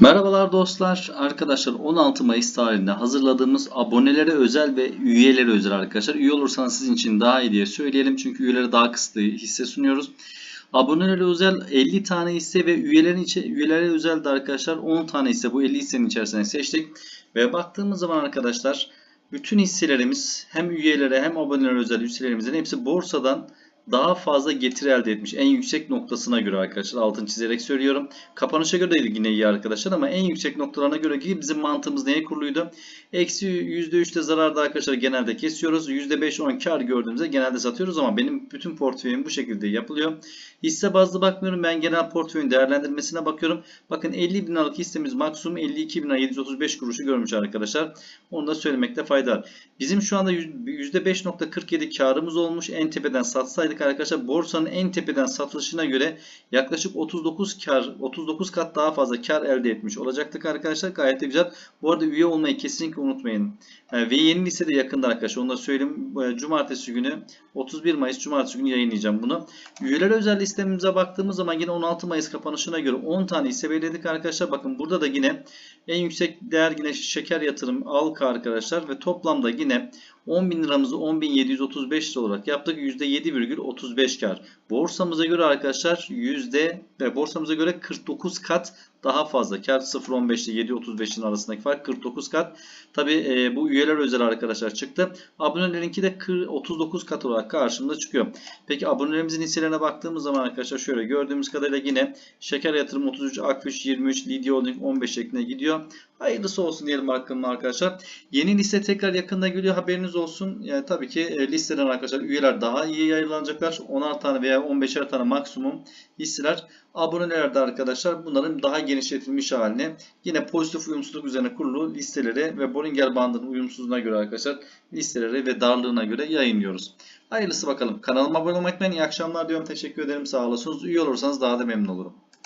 Merhabalar dostlar. Arkadaşlar 16 Mayıs tarihinde hazırladığımız abonelere özel ve üyelere özel arkadaşlar. Üye olursanız sizin için daha iyi diye söyleyelim. Çünkü üyelere daha kısıtlı hisse sunuyoruz. Abonelere özel 50 tane hisse ve üyelerin içi, üyelere özel de arkadaşlar 10 tane hisse bu 50 hissenin içerisine seçtik. Ve baktığımız zaman arkadaşlar bütün hisselerimiz hem üyelere hem abonelere özel hisselerimizin hepsi borsadan daha fazla getiri elde etmiş. En yüksek noktasına göre arkadaşlar altını çizerek söylüyorum. Kapanışa göre de yine iyi arkadaşlar ama en yüksek noktalarına göre ki bizim mantığımız neye kuruluydu? Eksi %3'te zararda arkadaşlar genelde kesiyoruz. %5-10 kar gördüğümüzde genelde satıyoruz ama benim bütün portföyüm bu şekilde yapılıyor. Hisse bazlı bakmıyorum. Ben genel portföyün değerlendirmesine bakıyorum. Bakın 50 bin liralık hissemiz maksimum 52 bin 735 kuruşu görmüş arkadaşlar. Onu da söylemekte fayda var. Bizim şu anda %5.47 karımız olmuş. En tepeden satsaydık arkadaşlar borsanın en tepeden satılışına göre yaklaşık 39 kar 39 kat daha fazla kar elde etmiş olacaktık arkadaşlar. Gayet de güzel. Bu arada üye olmayı kesinlikle unutmayın. E, Ve yeni liste de yakında arkadaşlar. Onu da söyleyeyim. E, Cumartesi günü 31 Mayıs Cumartesi günü yayınlayacağım bunu. Üyeler özel listemize baktığımız zaman yine 16 Mayıs kapanışına göre 10 tane hisse belirledik arkadaşlar. Bakın burada da yine en yüksek değer yine şeker yatırım Alka arkadaşlar ve toplamda yine 10.000 liramızı 10.735 lira olarak yaptık. %7,35 kar. Borsamıza göre arkadaşlar yüzde ve borsamıza göre 49 kat daha fazla. Kar 0.15 ile 7.35'in arasındaki fark 49 kat. Tabi e, bu üyeler özel arkadaşlar çıktı. Abonelerinki de 39 kat olarak karşımıza çıkıyor. Peki abonelerimizin hisselerine baktığımız zaman arkadaşlar şöyle gördüğümüz kadarıyla yine Şeker Yatırım 33, Akfiş 23, Lidya Holding 15 şeklinde gidiyor. Hayırlısı olsun diyelim hakkında arkadaşlar. Yeni liste tekrar yakında geliyor haberiniz olsun. Yani tabii ki e, listeden arkadaşlar üyeler daha iyi yayınlanacaklar. 10'ar tane veya 15'er tane maksimum hisseler. Abonelerde arkadaşlar bunların daha genişletilmiş halini yine pozitif uyumsuzluk üzerine kurulu listeleri ve Bollinger bandının uyumsuzluğuna göre arkadaşlar listeleri ve darlığına göre yayınlıyoruz. Hayırlısı bakalım. Kanalıma abone olmayı unutmayın. İyi akşamlar diyorum. Teşekkür ederim. Sağ olasınız. Üye olursanız daha da memnun olurum.